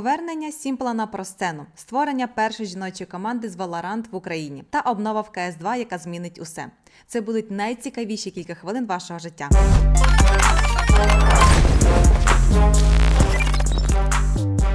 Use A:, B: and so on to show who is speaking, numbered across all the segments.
A: Повернення Сімпла на просцену, створення першої жіночої команди з Valorant в Україні та обнова в CS2, яка змінить усе. Це будуть найцікавіші кілька хвилин вашого життя.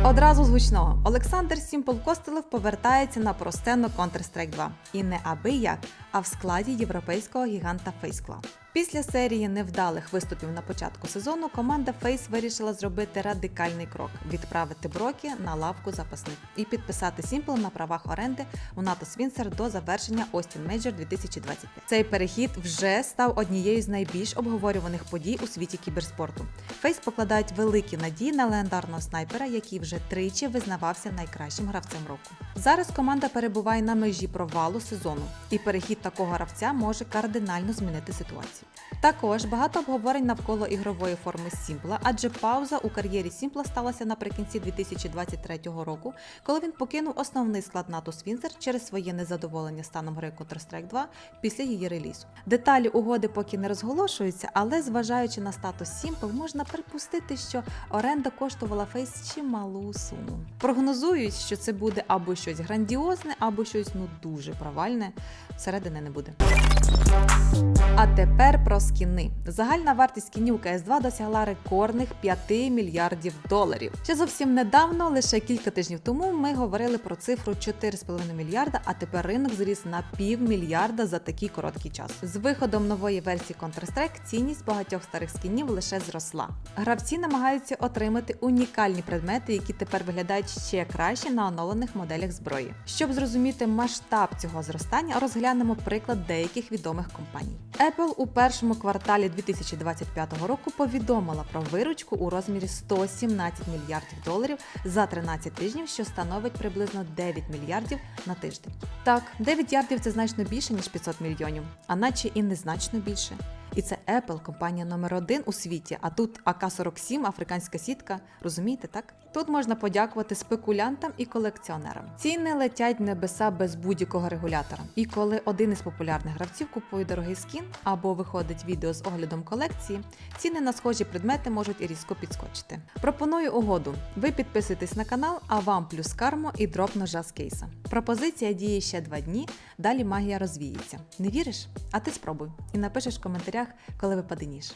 A: Одразу з гучного Олександр Сімпл Костелев повертається на простену Counter-Strike 2. І не аби як, а в складі європейського гіганта FaceClub. Після серії невдалих виступів на початку сезону команда Face вирішила зробити радикальний крок відправити Брокі на лавку запасних і підписати Сімпл на правах оренди у НАТО Свінсер до завершення Austin Major 2025. Цей перехід вже став однією з найбільш обговорюваних подій у світі кіберспорту. Фейс покладають великі надії на легендарного снайпера, який вже тричі визнавався найкращим гравцем року. Зараз команда перебуває на межі провалу сезону, і перехід такого гравця може кардинально змінити ситуацію. Також багато обговорень навколо ігрової форми Сімпла, адже пауза у кар'єрі Сімпла сталася наприкінці 2023 року, коли він покинув основний склад НАТО Свінзер через своє незадоволення станом гри Counter-Strike 2 після її релізу. Деталі угоди поки не розголошуються, але зважаючи на статус Сімпл, можна припустити, що оренда коштувала Фейс чималу суму. Прогнозують, що це буде або щось грандіозне, або щось ну дуже провальне. Всередини не буде. А тепер про скіни. Загальна вартість скінів CS2 досягла рекордних 5 мільярдів доларів. Ще зовсім недавно, лише кілька тижнів тому, ми говорили про цифру 4,5 мільярда, а тепер ринок зріс на півмільярда за такий короткий час. З виходом нової версії Counter-Strike цінність багатьох старих скінів лише зросла. Гравці намагаються отримати унікальні предмети, які тепер виглядають ще краще на оновлених моделях зброї. Щоб зрозуміти масштаб цього зростання, розглянемо приклад деяких відомих компаній. Apple у першому кварталі 2025 року повідомила про виручку у розмірі 117 мільярдів доларів за 13 тижнів, що становить приблизно 9 мільярдів на тиждень. Так, 9 ярдів це значно більше ніж 500 мільйонів, а наче і незначно більше. І це Apple, компанія номер один у світі. А тут АК-47, африканська сітка. Розумієте, так? Тут можна подякувати спекулянтам і колекціонерам. Ціни летять в небеса без будь-якого регулятора. І коли один із популярних гравців купує дорогий скін або виходить відео з оглядом колекції, ціни на схожі предмети можуть і різко підскочити. Пропоную угоду. Ви підписуєтесь на канал, а вам плюс кармо і дроп ножа з кейса. Пропозиція діє ще два дні. Далі магія розвіється. Не віриш? А ти спробуй і напишеш в коментарях, коли випаде ніж.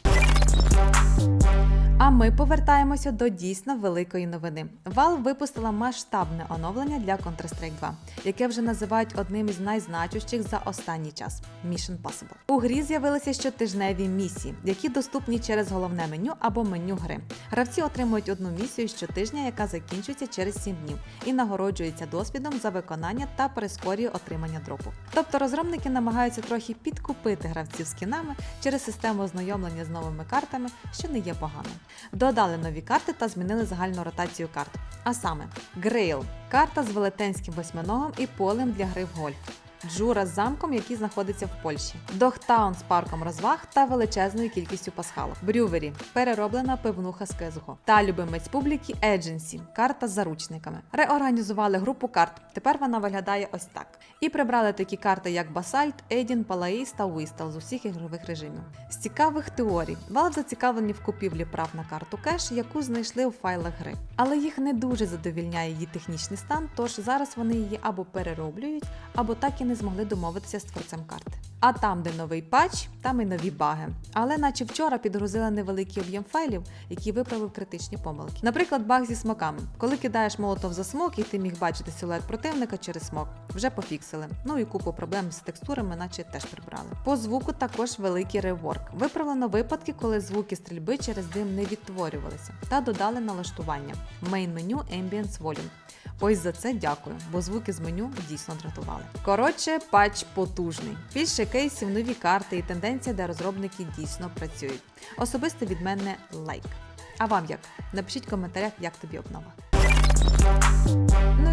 A: А ми повертаємося до дійсно великої новини. Valve випустила масштабне оновлення для Counter-Strike 2, яке вже називають одним із найзначущих за останній час Mission Possible. У грі з'явилися щотижневі місії, які доступні через головне меню або меню гри. Гравці отримують одну місію щотижня, яка закінчується через 7 днів, і нагороджується досвідом за виконання та прискорює отримання дропу. Тобто розробники намагаються трохи підкупити гравців скінами через систему ознайомлення з новими картами, що не є поганим. Додали нові карти та змінили загальну ротацію карт. А саме Грейл карта з велетенським восьминогом і полем для гри в гольф. Джура з замком, який знаходиться в Польщі, Догтаун з парком розваг та величезною кількістю пасхалок. Брювері перероблена пивнуха з CSGO. Та любимець публіки Едженсі карта з заручниками. Реорганізували групу карт. Тепер вона виглядає ось так. І прибрали такі карти, як Басальт, Едін, Палаїс та Уистал з усіх ігрових режимів. З цікавих теорій Valve зацікавлені в купівлі прав на карту кеш, яку знайшли у файлах гри. Але їх не дуже задовільняє її технічний стан, тож зараз вони її або перероблюють, або так і не змогли домовитися з творцем карти. А там, де новий патч, там і нові баги. Але наче вчора підгрузили невеликий об'єм файлів, який виправив критичні помилки. Наприклад, баг зі смоками. Коли кидаєш молотов за смок, і ти міг бачити силует противника через смок, вже пофіксили. Ну і купу проблем з текстурами, наче теж прибрали. По звуку також великий реворк. Виправлено випадки, коли звуки стрільби через дим не відтворювалися, та додали налаштування. Main меню Ambience Volume. Ось за це дякую, бо звуки з меню дійсно дратували. Коротше, патч потужний. Більше кейсів, нові карти і тенденція, де розробники дійсно працюють. Особисто від мене лайк. А вам як? Напишіть в коментарях, як тобі обнова.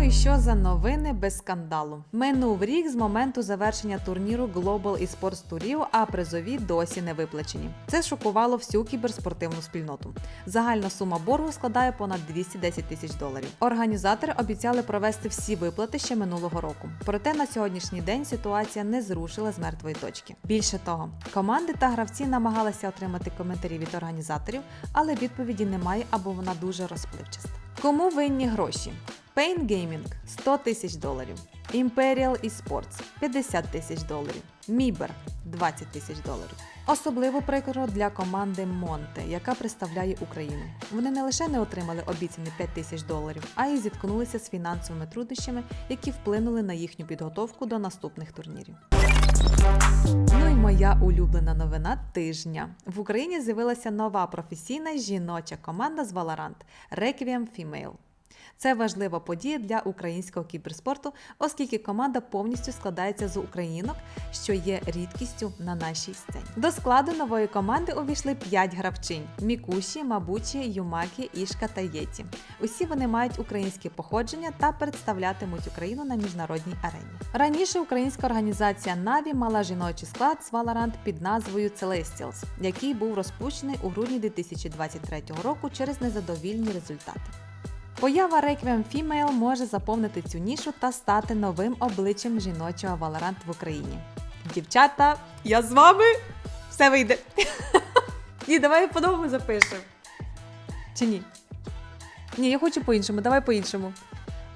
A: І що за новини без скандалу? Минув рік з моменту завершення турніру Global eSports Tour, а призові досі не виплачені. Це шокувало всю кіберспортивну спільноту. Загальна сума боргу складає понад 210 тисяч доларів. Організатори обіцяли провести всі виплати ще минулого року. Проте на сьогоднішній день ситуація не зрушила з мертвої точки. Більше того, команди та гравці намагалися отримати коментарі від організаторів, але відповіді немає або вона дуже розпливчаста. Кому винні гроші? Pain Gaming 100 тисяч доларів, Imperial Esports 50 тисяч доларів, Мібер 20 тисяч доларів. Особливо прикро для команди Монте, яка представляє Україну. Вони не лише не отримали обіцяні 5 тисяч доларів, а й зіткнулися з фінансовими труднощами, які вплинули на їхню підготовку до наступних турнірів. Ну і моя улюблена новина тижня. В Україні з'явилася нова професійна жіноча команда з Valorant Requiem Female. Це важлива подія для українського кіберспорту, оскільки команда повністю складається з українок, що є рідкістю на нашій сцені. До складу нової команди увійшли 5 гравчинь: Мікуші, Мабучі, Юмакі, Ішка та Єті. Усі вони мають українське походження та представлятимуть Україну на міжнародній арені. Раніше українська організація Na'Vi мала жіночий склад з Valorant під назвою Celestials, який був розпущений у грудні 2023 року через незадовільні результати. Поява Requiem Female може заповнити цю нішу та стати новим обличчям жіночого Valorant в Україні. Дівчата, я з вами! Все вийде. Ні, давай по-новому запишемо. Чи ні? Ні, я хочу по-іншому, давай по-іншому.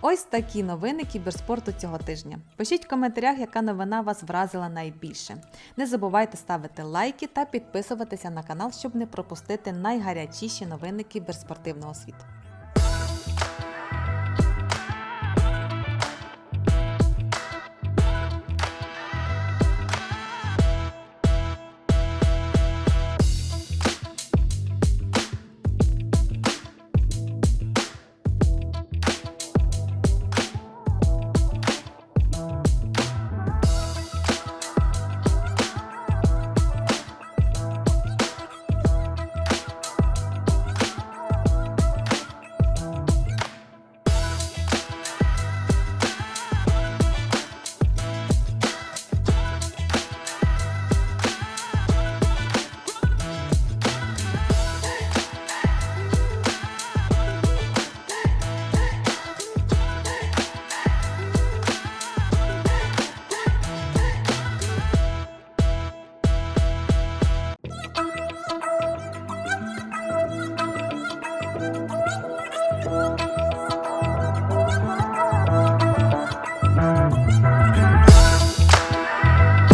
A: Ось такі новини кіберспорту цього тижня. Пишіть в коментарях, яка новина вас вразила найбільше. Не забувайте ставити лайки та підписуватися на канал, щоб не пропустити найгарячіші новини кіберспортивного світу.